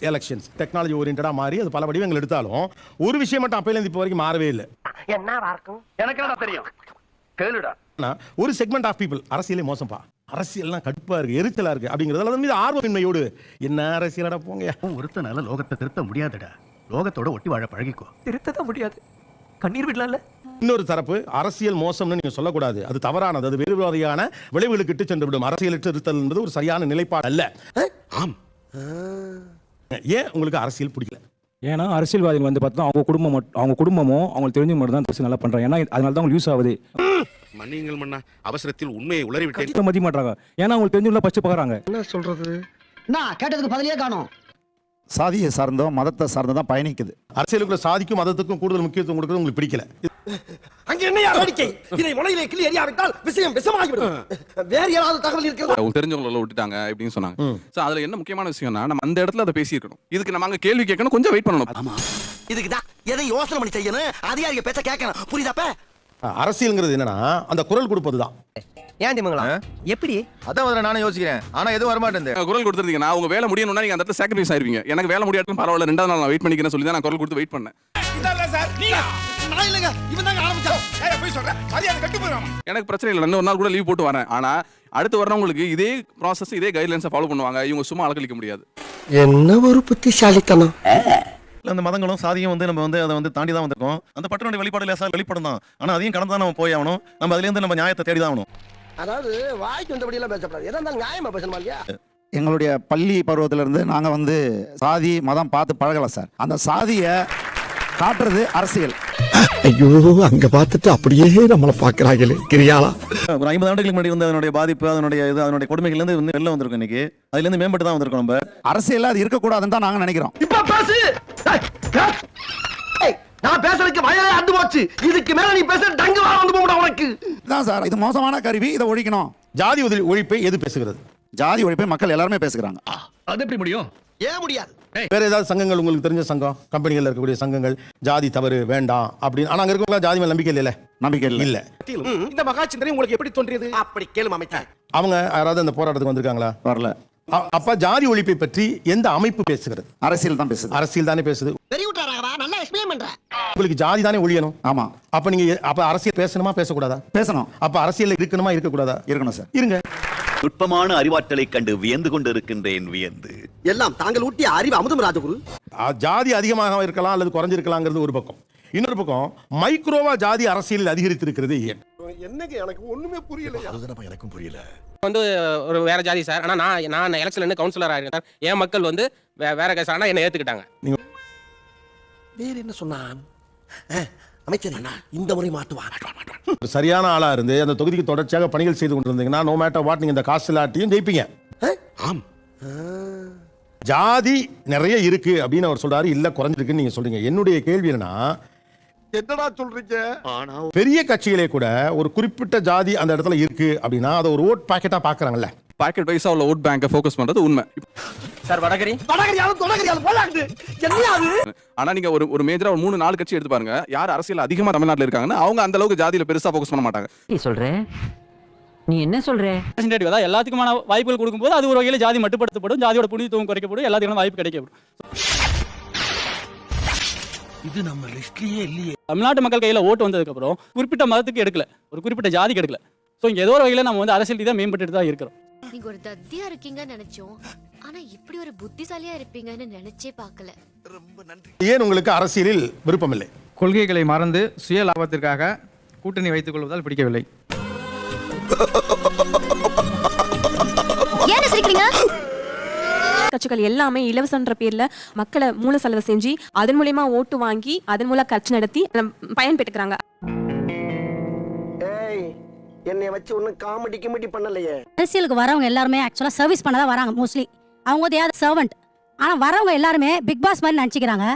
Elections technology ஓரியன்டா மாறி அது பல வடிவங்கள் எடுத்தாலும் ஒரு விஷயம் மட்டும் அப்பையிலேருந்து இப்போ வரைக்கும் மாறவே இல்லை. இருக்கும்? எனக்கு என்ன தெரியும்? கேளுடா. ஒரு செக்மெண்ட் ஆஃப் பீப்புள் அரசியலே மோசம்ப்பா அரசியல்லாம் கடுப்பா இருக்கு எரிச்சலா இருக்கு அப்படிங்கறதுல அதன் மீது ஆர்வமின்மையோடு. என்ன அரசியலடா போங்க. ஒருத்தனால லோகத்தை திருத்த முடியாதுடா. லோகத்தோட ஒட்டி வாழ பழகிக்கோ. திருத்ததான் முடியாது. கண்ணீர் விடலாம்ல. இன்னொரு தரப்பு அரசியல் மோசம்னு நீங்க சொல்லக்கூடாது. அது தவறானது. அது வேறு வகையான விளைவுகளுக்கு இட்டு சென்று விடும். அரசியலற்று இருத்தல் என்பது ஒரு சரியான நிலைப்பாடு அல்ல. ஆம். ஏன் உங்களுக்கு அரசியல் பிடிக்கல? ஏன்னா அரசியல்வாதிகள் வந்து பார்த்தா அவங்க குடும்பம் மட்டும் அவங்க குடும்பமும் அவங்களுக்கு தெரிஞ்ச மட்டும் தான் நல்லா பண்றாங்க. ஏன்னா அதனால தான் அவங்களுக்கு யூஸ் ஆகுது. மன்னியுங்கள் மன்னா அவசரத்தில் உண்மையை உளறிவிட்டேன். கட்சியில மதிக்க மாட்டாங்க. ஏன்னா அவங்களுக்கு தெரிஞ்சு ஃபர்ஸ்ட் பார்க்கறாங்க என்ன சொல்றது? நான் கேட்டதுக்கு பதிலே காணும். சாதியை சார்ந்தோ மதத்தை சார்ந்தோ தான் பயணிக்குது. அரசியலுக்குள்ள சாதிக்கும் மதத்துக்கும் கூடுதல் முக்கியத்துவம் கொடுக்கறது உங்களுக்கு பிடிக்கல. அங்க என்னையா வேடிக்கை இதை முனையிலே கிளி எறியாவிட்டால் விஷயம் விஷமாகிவிடும். வேறு ஏதாவது தகவல் இருக்கிறதா? அவங்க தெரிஞ்சவங்கள விட்டுட்டாங்க அப்படின்னு சொன்னாங்க. சோ அதுல என்ன முக்கியமான விஷயம்னா நம்ம அந்த இடத்துல அதை பேசியிருக்கணும். இதுக்கு நம்ம அங்க கேள்வி கேட்கணும் கொஞ்சம் வெயிட் பண்ணணும். இதுக்குதான் எதை யோசனை பண்ணி செய்யணும்? அதிகாரிக பேச்ச கேட்கணும். புரியுதாப்ப அரசியல்ங்கிறது என்னன்னா அந்த குரல் கொடுப்பது தான். ஏன் திமுங்களா எப்படி? அதான் முதல்ல நானும் யோசிக்கிறேன். ஆனா எதுவும் வரமாட்டேன் நீங்க குரல் கொடுத்துருந்தீங்கன்னா உங்க வேலை முடியணும்னா நீங்க அந்த இடத்துல சாக்ரிஃபைஸ் ஆயிருவீங்க. எனக்கு வேலை முடியாட்டும் பரவாயில்ல ரெண்டாவது நாள் நான் வெயிட் பண்ணிக்கிறேன் சொல்லி தான் நான் குரல் கொடுத்து வெயிட் பண்ணேன். எனக்கு பிரச்சனை இல்லை. இன்னொரு நாள் கூட லீவ் போட்டு வரேன். ஆனா அடுத்து வரவங்களுக்கு இதே ப்ராசஸ் இதே கைட்லைன்ஸை ஃபாலோ பண்ணுவாங்க. இவங்க சும்மா அலக்கழிக்க முடியாது. என்ன ஒரு புத்திசாலித்தனம்? அந்த மதங்களும் சாதியும் வந்து நம்ம வந்து அதை வந்து தாண்டி தான் வந்திருக்கோம். அந்த பட்டனுடைய வெளிப்பாடு லேசா வெளிப்படும் தான். ஆனா அதையும் கடந்து தான் நம்ம போய் ஆகணும். நம்ம அதுல இருந்து நம்ம நியாயத்தை தேடி தான் ஆகணும். அதாவது வாய்க்கு வந்தபடி எல்லாம் பேசப்படாது. எதா இருந்தாலும் நியாயமா பேசணுமா இல்லையா? எங்களுடைய பள்ளி பருவத்திலிருந்து நாங்கள் வந்து சாதி மதம் பார்த்து பழகலை சார். அந்த சாதியை காட்டுறது அரசியல். ஐயோ அங்க பார்த்துட்டு அப்படியே நம்மளை பாக்குறாங்களே கிரியாளா ஒரு ஐம்பது ஆண்டுகளுக்கு முன்னாடி வந்து அதனுடைய பாதிப்பு அதனுடைய இது அதனுடைய கொடுமைகள் இருந்து வந்து வெளில வந்திருக்கும் இன்னைக்கு. அதுல இருந்து மேம்பட்டு தான் வந்திருக்கோம் நம்ம. அரசியலில் அது இருக்கக்கூடாதுன்னு தான் நாங்கள் நினைக்கிறோம். இப்ப பேசு! நான் பேசுறதுக்கு வயலே அந்து போச்சு. இதுக்கு மேல நீ பேசுற டங்கு வர வந்து போட உனக்கு. இதுதான் சார் இது மோசமான கருவி இதை ஒழிக்கணும். ஜாதி ஒழிப்பை எது பேசுகிறது? ஜாதி ஒழிப்பை மக்கள் எல்லாருமே பேசுகிறாங்க. அது எப்படி முடியும்? ஏன் முடியாது? வேற ஏதாவது சங்கங்கள் உங்களுக்கு தெரிஞ்ச சங்கம்? கம்பெனிகள்ல இருக்கக்கூடிய சங்கங்கள் ஜாதி தவறு வேண்டாம் அப்படின்னு. ஆனா அங்க இருக்கவங்க ஜாதி மேல நம்பிக்கை இல்ல நம்பிக்கை இல்லை. இல்ல. இந்த மகாச்சிந்தனை உங்களுக்கு எப்படி தோன்றியது? அப்படி கேளு அமைச்சர் அவங்க யாராவது அந்த போராட்டத்துக்கு வந்திருக்காங்களா? வரல. அப்ப ஜாதி ஒழிப்பை பற்றி எந்த அமைப்பு பேசுகிறது? அரசியல் தான் பேசுது. அரசியல் தானே பேசுது. உங்களுக்கு ஜாதி தானே ஒழியணும்? ஆமாம் அப்ப நீங்க அப்ப அரசியல் பேசணுமா பேசக்கூடாதா? பேசணும். அப்ப அரசியல் இருக்கணுமா இருக்கக்கூடாதா? இருக்கணும் சார். இருங்க. நுட்பமான அறிவாற்றலை கண்டு வியந்து கொண்டிருக்கின்றேன் வியந்து. எல்லாம் தாங்கள் ஊட்டிய அறிவு அமுதம் ராஜகுரு. ஜாதி அதிகமாக இருக்கலாம் அல்லது குறைஞ்சிருக்கலாங்கிறது ஒரு பக்கம். இன்னொரு பக்கம் மைக்ரோவா ஜாதி அரசியலில் அதிகரித்திருக்கிறது ஏன்? என்னங்க எனக்கு ஒண்ணுமே புரியல எனக்கும் புரியல. வந்து ஒரு வேற ஜாதி சார் ஆனா நான் நான் எலெக்ஷன்ல இருந்து கவுன்சிலர் ஆயிருக்கேன் சார். என் மக்கள் வந்து வேற கேஸ் ஆனா என்ன ஏத்துக்கிட்டாங்க. வேற என்ன சொன்னான் அஹ், அமைச்சர் இந்த முறை மாட்டுவான். சரியான ஆளா இருந்து அந்த தொகுதிக்கு தொடர்ச்சியாக பணிகள் செய்து கொண்டிருந்தீங்கன்னா நோ மேட்டர் வாட் நீங்க இந்த காஸ்டிலாட்டியும் ஜெயிப்பீங்க. ஆம். ஜாதி நிறைய இருக்கு அப்படின்னு அவர் சொல்றாரு. இல்ல குறைஞ்சிருக்குன்னு நீங்க சொல்றீங்க. என்னுடைய கேள்வி என்னன்னா என்னடா சொல்றீங்க? பெரிய கட்சிகளே கூட ஒரு குறிப்பிட்ட ஜாதி அந்த இடத்துல இருக்கு அப்படின்னா அதை ஒரு ஓட் பாக்கெட்டா பாக்குறாங்கல்ல. பாக்கெட் வைஸா உள்ள ஓட் பேங்கை ஃபோக்கஸ் பண்றது உண்மை. சார் வடகரி? வடகரியாலும் தொடகரியாலும் போலாக்குது என்ன அது? ஆனா நீங்க ஒரு ஒரு மேஜரா ஒரு மூணு நாலு கட்சி எடுத்து பாருங்க. யார் அரசியல் அதிகமா தமிழ்நாட்டுல இருக்காங்கன்னா அவங்க அந்த அளவுக்கு ஜாதியில பெருசா ஃபோக்கஸ் பண்ண மாட்டாங்க. நீ சொல்ற? நீ என்ன சொல்ற? அதாவது எல்லாத்துக்குமான வாய்ப்புகள் கொடுக்கும்போது அது ஒரு வகையில் ஜாதி மட்டுப்படுத்தப்படும் ஜாதியோட புனிதத்துவம் குறைக்கப்படும் எல்லாத்துக்கும் வாய்ப்பு கிடைக்கப்படும். இது நம்ம லிஸ்ட்லயே இல்லையே. தமிழ்நாட்டு மக்கள் கையில் ஓட்டு வந்ததுக்கு அப்புறம் குறிப்பிட்ட மதத்துக்கு எடுக்கல. ஒரு குறிப்பிட்ட ஜாதிக்கு எடுக்கல. ஸோ இங்கே ஏதோ ஒரு வகையில் நம்ம வந்து அரசியல் ரீதியாக மேம்பட்டு தான் இருக்கிறோம். நீங்க ஒரு தத்தியா இருக்கீங்கன்னு நினைச்சோம். ஆனா இப்படி ஒரு புத்திசாலியா இருப்பீங்கன்னு நினைச்சே பார்க்கல. ஏன் உங்களுக்கு அரசியலில் விருப்பமில்லை? கொள்கைகளை மறந்து சுய லாபத்திற்காக கூட்டணி வைத்துக் கொள்வதால் பிடிக்கவில்லை. ஏன் சிரிக்கிறீங்க கட்சிகள் எல்லாமே இலவசன்ற பேர்ல மக்களை மூல செலவு செஞ்சு அதன் மூலியமா ஓட்டு வாங்கி அதன் மூலம் கட்சி நடத்தி பயன் பெற்றுக்கிறாங்க. ஏய் என்னைய வச்சு ஒண்ணும் காமெடி கிமெடி பண்ணலையே. அரசியலுக்கு வரவங்க எல்லாருமே ஆக்சுவலா சர்வீஸ் பண்ண தான் வராங்க மோஸ்ட்லி அவங்க யார்? சர்வெண்ட் ஆனா வரவங்க எல்லாருமே பிக் பாஸ் மாதிரி நினைச்சுக்கிறாங்க.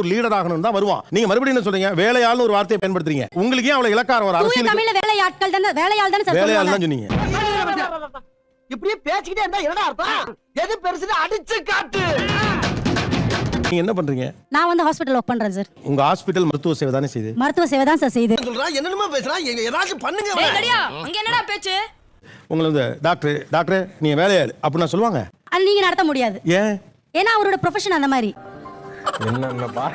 ஒரு லீடர் ஆகணும் தான் வருவான். நீங்க மறுபடியும் என்ன சொல்றீங்க? வேலையாள்னு ஒரு வார்த்தையை பயன்படுத்துறீங்க. உங்களுக்கு ஏன் அவ்வளவு இலக்காரம் ஒரு தூய அரசியல் தமிழ்ல வேலையாட்கள் தானே? வேலையாள் தானே சார் வேலையாள் தான் சொன்னீங்க. இப்படியே பேசிக்கிட்டே இருந்தா என்னடா அர்த்தம்? எது பெருசுன்னு அடிச்சு காட்டு. நீங்க என்ன பண்றீங்க? நான் வந்து ஹாஸ்பிட்டல் ஒர்க் பண்றேன் சார். உங்க ஹாஸ்பிட்டல் மருத்துவ சேவை தானே செய்யுது? மருத்துவ சேவை தான் சார் செய்யுது. சொல்றா என்னென்னமோ பேசுறா எங்க ஏதாச்சும் பண்ணுங்க அங்க என்னடா பேச்சு? உங்களை வந்து டாக்டர் டாக்டர் நீங்க வேலையாள் அப்படின்னு சொல்லுவாங்க. அது நீங்க நடத்த முடியாது. ஏன்? ஏன்னா அவரோட ப்ரொஃபஷன் அந்த மாதிரி. என்னென்ன பா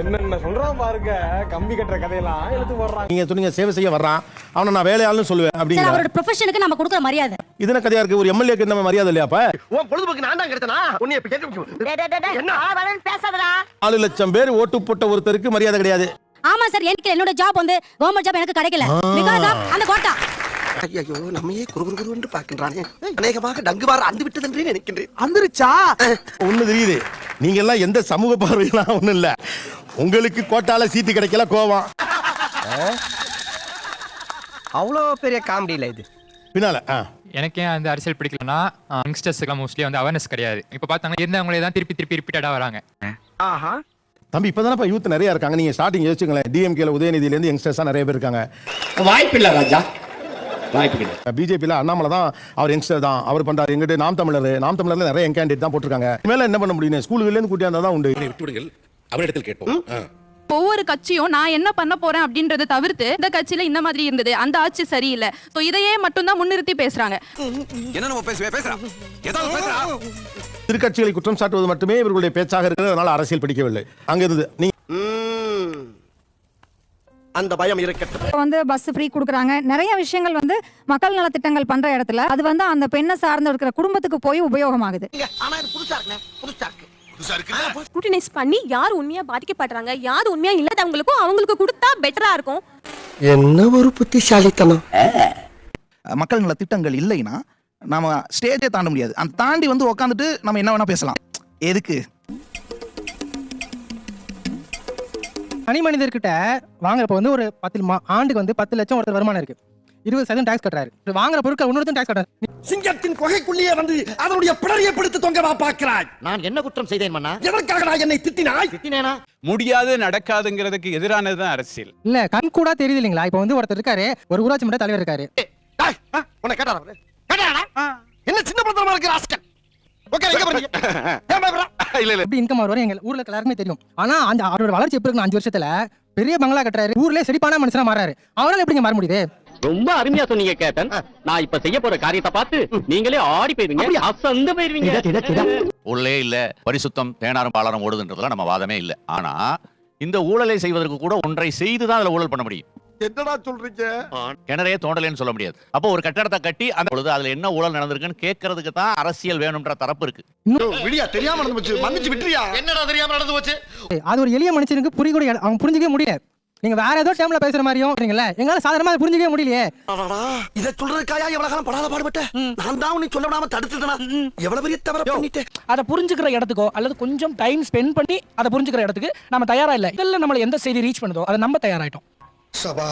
என்னென்ன சொல்றான் பாருங்க. கம்பி கட்டுற கதையெல்லாம் எழுத்து போடுறான். நீங்க சொன்னீங்க சேவை செய்ய வர்றான். அவனை நான் வேலையாள்னு சொல்லுவேன் அப்படிங்கிற அவரோட ப்ரொஃபஷனுக்கு நம்ம கொடுக்குற மரியாதை. இது என்ன கதையா இருக்கு? ஒரு எம்எல்ஏக்கு நம்ம மரியாதை இல்லையா அப்ப உன் பொழுதுபோக்கு நான் தான் கிடைச்சனா உன்னை இப்ப கேட்க என்ன? பேசாதடா. நாலு லட்சம் பேர் ஓட்டு போட்ட ஒருத்தருக்கு மரியாதை கிடையாது. ஆமா சார் எனக்கு என்னோட ஜாப் வந்து கவர்மெண்ட் ஜாப் எனக்கு கிடைக்கல. பிகாஸ் ஆஃப் அந்த கோட்டா. ஐயோ நம்மையே குறு குறு குருன்னு பாக்கின்றானே அநேகமாக டங்கு வார அந்து விட்டதென்றே நினைக்கின்றேன். அந்துருச்சா? ஒண்ணு தெரியுது. நீங்க எல்லாம் எந்த சமூக பார்வையெல்லாம் ஒண்ணும் இல்ல. உங்களுக்கு கோட்டால சீட்டு கிடைக்கல கோவம். அவ்வளோ பெரிய காமெடி இல்ல இது. பின்னால. எனக்கு ஏன் அந்த அரசியல் பிடிக்கலன்னா யங்ஸ்டர்ஸ்க்குலாம் மோஸ்ட்லி வந்து அவேர்னஸ் கிடையாது. இப்போ பார்த்தாங்கன்னா இருந்தவங்களே தான் திருப்பி திருப்பி ரிப்பீட்டடாக வராங்க. ஆஹா. தம்பி இப்பதானப்பா யூத் நிறைய இருக்காங்க. நீங்க ஸ்டார்டிங் யோசிச்சுங்களேன் டிஎம்கேல உதயநிதியில இருந்து யங்ஸ்டர்ஸா நிறைய பேர் இருக்காங்க. வாய்ப்பு இல்ல ராஜா. வாய்ப்பு கிடையாது. பிஜேபியில் அண்ணாமலை தான் அவர் யங்ஸ்டர் தான். அவர் பண்றாரு. எங்கிட்ட நாம் தமிழர். நாம் தமிழர்ல நிறைய யங் கேண்டிடேட் தான் போட்டிருக்காங்க. மேல என்ன பண்ண முடியும்? ஸ்கூல்ல இருந்து கூட்டியாந்தா தான் உண்டு. விட்டு விடுங்கள். அவரிடத்தில் கேட்போம். ஒவ்வொரு கட்சியும் நான் என்ன பண்ண போறேன் அப்படின்றத தவிர்த்து இந்த கட்சியில இந்த மாதிரி இருந்தது. அந்த ஆட்சி சரியில்லை. ஸோ இதையே மட்டும்தான் முன்னிறுத்தி பேசுறாங்க. என்ன நம்ம பேசுவே? பேசுறா. ஏதாவது பேசுறா. திருக்கட்சிகளை குற்றம் சாட்டுவது மட்டுமே இவர்களுடைய பேச்சாக இருக்கிறது. அதனால அரசியல் பிடிக்கவில்லை. அங்க இருந்து நீ அந்த பயம் இருக்கட்டும். வந்து பஸ் ஃப்ரீ கொடுக்குறாங்க. நிறைய விஷயங்கள் வந்து மக்கள் நலத்திட்டங்கள் பண்ற இடத்துல அது வந்து அந்த பெண்ணை சார்ந்து இருக்கிற குடும்பத்துக்கு போய் உபயோகமாகுது. ஆனா இது புதுசா இருக்குண்ணே புதுசா இருக்கு. புதுசா இருக்கு ஸ்க்ரூட்டினைஸ் பண்ணி யார் உண்மையா பாதிக்கப்படுறாங்க யார் உண்மையா இல்லாதவங்களுக்கும் அவங்களுக்கு கொடுத்தா பெட்டரா இருக்கும். என்ன ஒரு புத்திசாலித்தனம்? மக்கள் நல திட்டங்கள் இல்லைன்னா நாம ஸ்டேஜே தாண்ட முடியாது. அந்த தாண்டி வந்து உட்காந்துட்டு நம்ம என்ன வேணா பேசலாம். எதுக்கு? தனி மனிதர்கிட்ட வாங்குறப்ப வந்து ஒரு பத்து மா- ஆண்டுக்கு வந்து பத்து லட்சம் ஒருத்தர் வருமானம் இருக்கு. இருபது சதவீதம் டாக்ஸ் கட்டுறாரு. வாங்குற பொருட்கள் இன்னொருத்தன் டாக்ஸ் கட்டுறாரு. சிங்கத்தின் குகைக்குள்ளேயே வந்து அதனுடைய பிடரியை பிடித்து தொங்கவா பார்க்கிறாய். நான் என்ன குற்றம் செய்தேன் மன்னா? எதற்காக நான் என்னை திட்டினாய்? திட்டினேனா? முடியாது நடக்காதுங்கிறதுக்கு எதிரானது தான் அரசியல். இல்ல கண் கூட தெரியுது இல்லைங்களா இப்போ வந்து ஒருத்தர் இருக்காரு ஒரு ஊராட்சி மன்ற தலைவர் இருக்காரு. உன்னை கேட்டாரா? கேட்டாரா? என்ன சின்ன பத்திரமா இருக்கிற ராஸ்கல் ஓகே இல்ல இல்ல. எப்படி இன்கம் வரும் எங்க ஊர்ல எல்லாருக்குமே தெரியும். ஆனா அந்த அவரோட வளர்ச்சி எப்படி இருக்கு அஞ்சு வருஷத்துல பெரிய பங்களா கட்டுறாரு ஊர்ல செழிப்பான மனுஷனா மாறாரு அவரால எப்படிங்க மாற முடியுது? ரொம்ப அருமையா சொன்னீங்க கேட்டன் நான் இப்ப செய்ய போற காரியத்தை பார்த்து நீங்களே ஆடி போயிருவீங்க. அசந்து போயிருவீங்க. உள்ளே இல்ல பரிசுத்தம் தேனாரும் பாலாரும் ஓடுதுன்றதுல நம்ம வாதமே இல்ல. ஆனா இந்த ஊழலை செய்வதற்கு கூட ஒன்றை செய்து தான் அதுல ஊழல் பண்ண முடியும். என்னடா சொல்றீங்க? கிணறே தோண்டலைன்னு சொல்ல முடியாது. அப்போ ஒரு கட்டடத்தை கட்டி அந்த பொழுது அதுல என்ன ஊழல் நடந்திருக்குன்னு கேட்கறதுக்கு தான் அரசியல் வேணும்ன்ற தரப்பு இருக்கு. விடியா தெரியாம நடந்து போச்சு. மன்னிச்சு விட்டுறியா? என்னடா தெரியாம நடந்து போச்சு? அது ஒரு எளிய மனுஷனுக்கு புரிய கூட அவங்க புரிஞ்சிக்கவே முடியாது நீங்க வேற ஏதோ டைம்ல பேசுற மாதிரியும் இருக்கீங்கல்ல எங்களால சாதாரணமா அதை புரிஞ்சிக்கவே முடியலையே. இத சொல்றதுக்காயா எவ்வளவு காலம் படாத பாடுபட்ட? நான் தான் உன்னை சொல்ல விடாம தடுத்துட்டனா? எவ்வளவு பெரிய தவற பண்ணிட்டேன் அதை புரிஞ்சுக்கிற இடத்துக்கோ அல்லது கொஞ்சம் டைம் ஸ்பெண்ட் பண்ணி அதை புரிஞ்சுக்கிற இடத்துக்கு நம்ம தயாரா இல்ல. இதெல்லாம் நம்மள எந்த செய்தி ரீச் பண்ணுதோ அதை நம்ம தயாராயிட்டோம். சபா.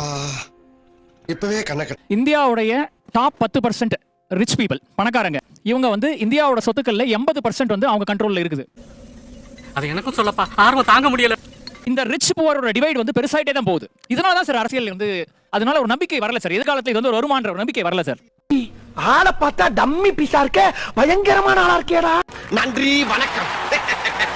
இப்பவே கண்ணக்க இந்தியாவுடைய டாப் பத்து பர்சன்ட் ரிச் பீப்புள் பணக்காரங்க. இவங்க வந்து இந்தியாவோட சொத்துக்கள்ல எண்பது பர்சன்ட் வந்து அவங்க கண்ட்ரோல்ல இருக்குது. அது எனக்கும் சொல்லப்பா. ஆர்வம் தாங்க முடியல. இந்த ரிச் புவரோட டிவைட் வந்து பெருசாயிட்டே தான் போகுது. இதனால தான் சார் அரசியல் வந்து அதனால ஒரு நம்பிக்கை வரல சார் எதிர்காலத்துல இது வந்து ஒரு வருமான்ற ஒரு நம்பிக்கை வரல சார் ஆளை பார்த்தா டம்மி பீஸா இருக்க பயங்கரமான ஆளா இருக்கேடா நன்றி வணக்கம்.